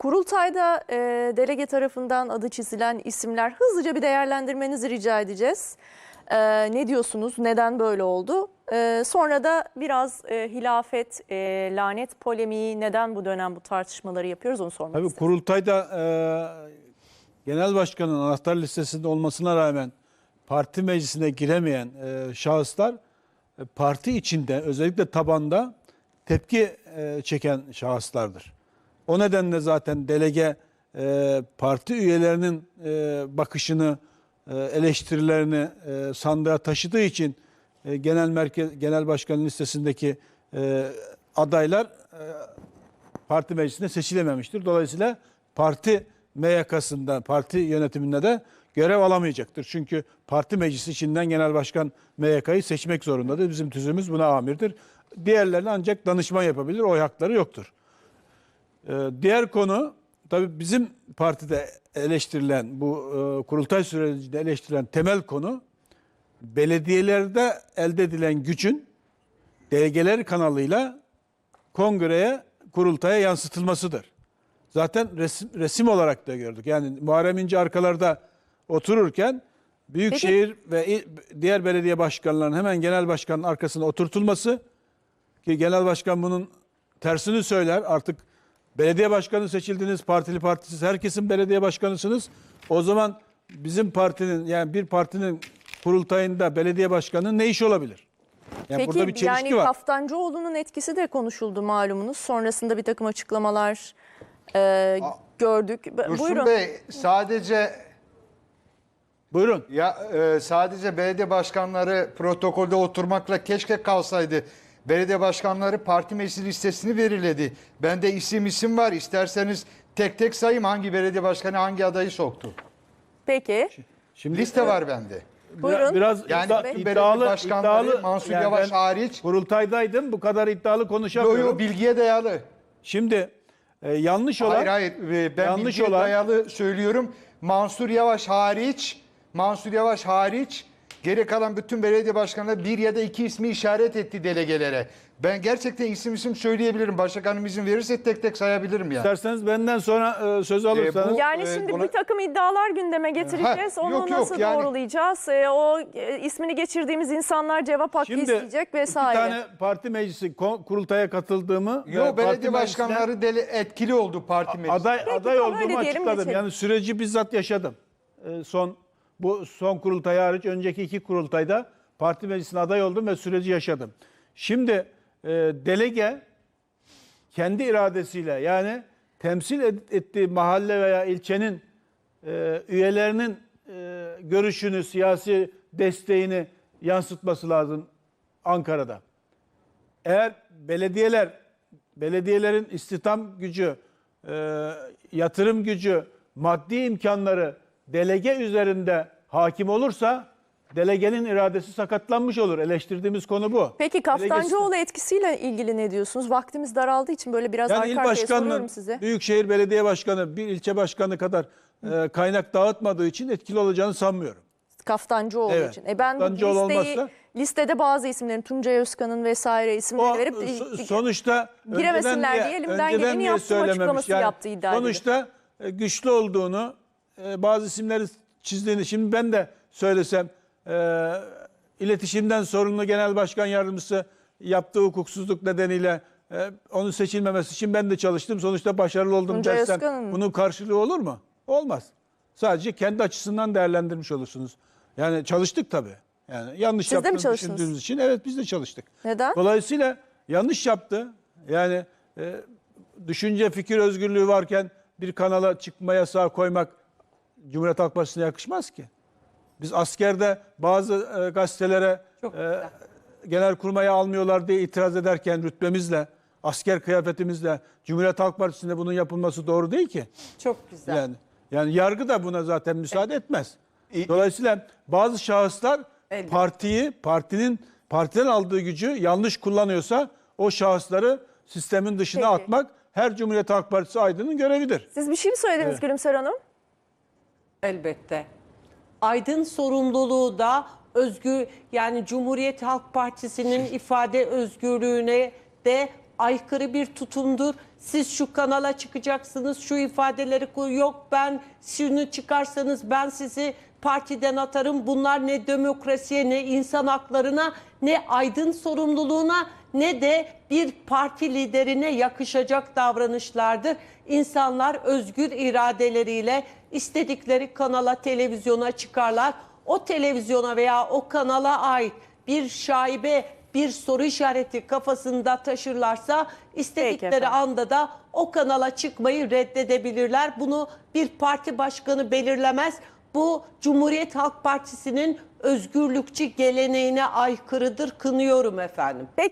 kurultayda e, delege tarafından adı çizilen isimler hızlıca bir değerlendirmenizi rica edeceğiz. E, ne diyorsunuz? Neden böyle oldu? E, sonra da biraz e, hilafet, e, lanet polemiği neden bu dönem bu tartışmaları yapıyoruz onu sormak Tabii istedim. kurultayda e, genel başkanın anahtar listesinde olmasına rağmen parti meclisine giremeyen e, şahıslar e, parti içinde özellikle tabanda tepki e, çeken şahıslardır. O nedenle zaten delege e, parti üyelerinin e, bakışını, e, eleştirilerini e, sandığa taşıdığı için e, genel merkez genel başkan listesindeki e, adaylar e, parti meclisinde seçilememiştir. Dolayısıyla parti MYK'sında, parti yönetiminde de görev alamayacaktır. Çünkü parti meclisi içinden genel başkan MYK'yı seçmek zorundadır. Bizim tüzüğümüz buna amirdir. Diğerlerine ancak danışman yapabilir. Oy hakları yoktur. Ee, diğer konu tabii bizim partide eleştirilen bu e, kurultay sürecinde eleştirilen temel konu belediyelerde elde edilen gücün delegeler kanalıyla kongreye, kurultaya yansıtılmasıdır. Zaten resim, resim olarak da gördük. Yani Muharrem İnce arkalarda otururken Büyükşehir ve il- diğer belediye başkanlarının hemen genel başkanın arkasına oturtulması ki genel başkan bunun tersini söyler. Artık belediye başkanı seçildiniz, partili partisiz herkesin belediye başkanısınız. O zaman bizim partinin yani bir partinin kurultayında belediye başkanının ne işi olabilir? Yani burada bir Peki çelişki yani var. Kaftancıoğlu'nun etkisi de konuşuldu malumunuz. Sonrasında bir takım açıklamalar e, gördük. Dursun Buyurun. Bey sadece Buyurun. ya e, sadece belediye başkanları protokolde oturmakla keşke kalsaydı. Belediye başkanları parti meclisi listesini veriledi. Bende isim isim var. İsterseniz tek tek sayayım hangi belediye başkanı hangi adayı soktu. Peki. Şimdi Liste var bende. Buyurun. Biraz Yani iddia- iddialı, belediye başkanları, iddialı. Mansur yani Yavaş hariç. Kurultaydaydım. Bu kadar iddialı Yo konuşamıyorum. yo bilgiye dayalı. Şimdi e, yanlış olan Hayır hayır e, ben yanlış bilgiye olan dayalı söylüyorum. Mansur Yavaş hariç, Mansur Yavaş hariç geri kalan bütün belediye başkanları bir ya da iki ismi işaret etti delegelere. Ben gerçekten isim isim söyleyebilirim. Başbakanım izin verirse tek tek sayabilirim ya. isterseniz benden sonra e, söz alırsanız bu- Yani e, şimdi ona- bir takım iddialar gündeme getireceğiz. Ha, Onu yok, yok, nasıl yani- doğrulayacağız? E, o e, ismini geçirdiğimiz insanlar cevap hakkı Şimdi isteyecek vesaire. tane parti meclisi kurultaya katıldığımı ve Yo parti belediye meclisine başkanları dele, etkili oldu parti meclisi. aday aday tamam, öyle olduğumu diyelim, açıkladım. geçelim. Yani süreci bizzat yaşadım. E, son bu son kurultay hariç önceki iki kurultayda parti meclisine aday oldum ve süreci yaşadım. Şimdi e, delege kendi iradesiyle yani temsil et- ettiği mahalle veya ilçenin e, üyelerinin e, görüşünü, siyasi desteğini yansıtması lazım Ankara'da. Eğer belediyeler, belediyelerin istihdam gücü, e, yatırım gücü, maddi imkanları delege üzerinde hakim olursa delegenin iradesi sakatlanmış olur. Eleştirdiğimiz konu bu. Peki Delegesi- Kaftancıoğlu etkisiyle ilgili ne diyorsunuz? Vaktimiz daraldığı için böyle biraz Yani arka arkaya soruyorum size. büyükşehir belediye başkanı, bir ilçe başkanı kadar e, kaynak dağıtmadığı için etkili olacağını sanmıyorum. Kaftancıoğlu Evet. için. E ben Kaftancıoğlu listeyi, olmazsa- listede bazı isimlerin Tuncay Özkan'ın vesaire O isimlerini verip so- sonuçta giremesinler diye niye- elimden geleni yaptım söylememiş? açıklaması yaptı iddia edildi. Sonuçta e, güçlü olduğunu, e, bazı isimleri çizdiğini, şimdi ben de söylesem, e, iletişimden sorumlu genel başkan yardımcısı yaptığı hukuksuzluk nedeniyle e, onun seçilmemesi için ben de çalıştım. Sonuçta başarılı oldum Tuncay dersen Özkan'ın- bunun karşılığı olur mu? Olmaz. Sadece kendi açısından değerlendirmiş olursunuz. Yani çalıştık tabii. Yani yanlış Siz mi yaptığını düşündüğümüz için evet biz de çalıştık. Neden? Dolayısıyla yanlış yaptı. Yani e, düşünce fikir özgürlüğü varken bir kanala çıkma yasağı koymak Cumhuriyet Halk Partisi'ne yakışmaz ki. Biz askerde bazı e, gazetelere e, genel kurmaya almıyorlar diye itiraz ederken rütbemizle, asker kıyafetimizle Cumhuriyet Halk Partisi'nde bunun yapılması doğru değil ki. Çok güzel. Yani yani yargı da buna zaten müsaade etmez. Dolayısıyla bazı şahıslar Elbette. partiyi, partinin partiden aldığı gücü yanlış kullanıyorsa o şahısları sistemin dışına Peki. atmak her Cumhuriyet Halk Partisi aydının görevidir. Siz bir şey mi söylediniz Gülümser Hanım? Elbette. Aydın sorumluluğu da özgür yani Cumhuriyet Halk Partisi'nin ifade özgürlüğüne de aykırı bir tutumdur. Siz şu kanala çıkacaksınız, şu ifadeleri. Yok ben şunu çıkarsanız ben sizi partiden atarım. Bunlar ne demokrasiye, ne insan haklarına, ne aydın sorumluluğuna, ne de bir parti liderine yakışacak davranışlardır. İnsanlar özgür iradeleriyle istedikleri kanala, televizyona çıkarlar. O televizyona veya o kanala ait bir şaibe, bir soru işareti kafasında taşırlarsa istedikleri anda da o kanala çıkmayı reddedebilirler. Bunu bir parti başkanı belirlemez. Bu Cumhuriyet Halk Partisi'nin özgürlükçü geleneğine aykırıdır. Kınıyorum efendim. Peki.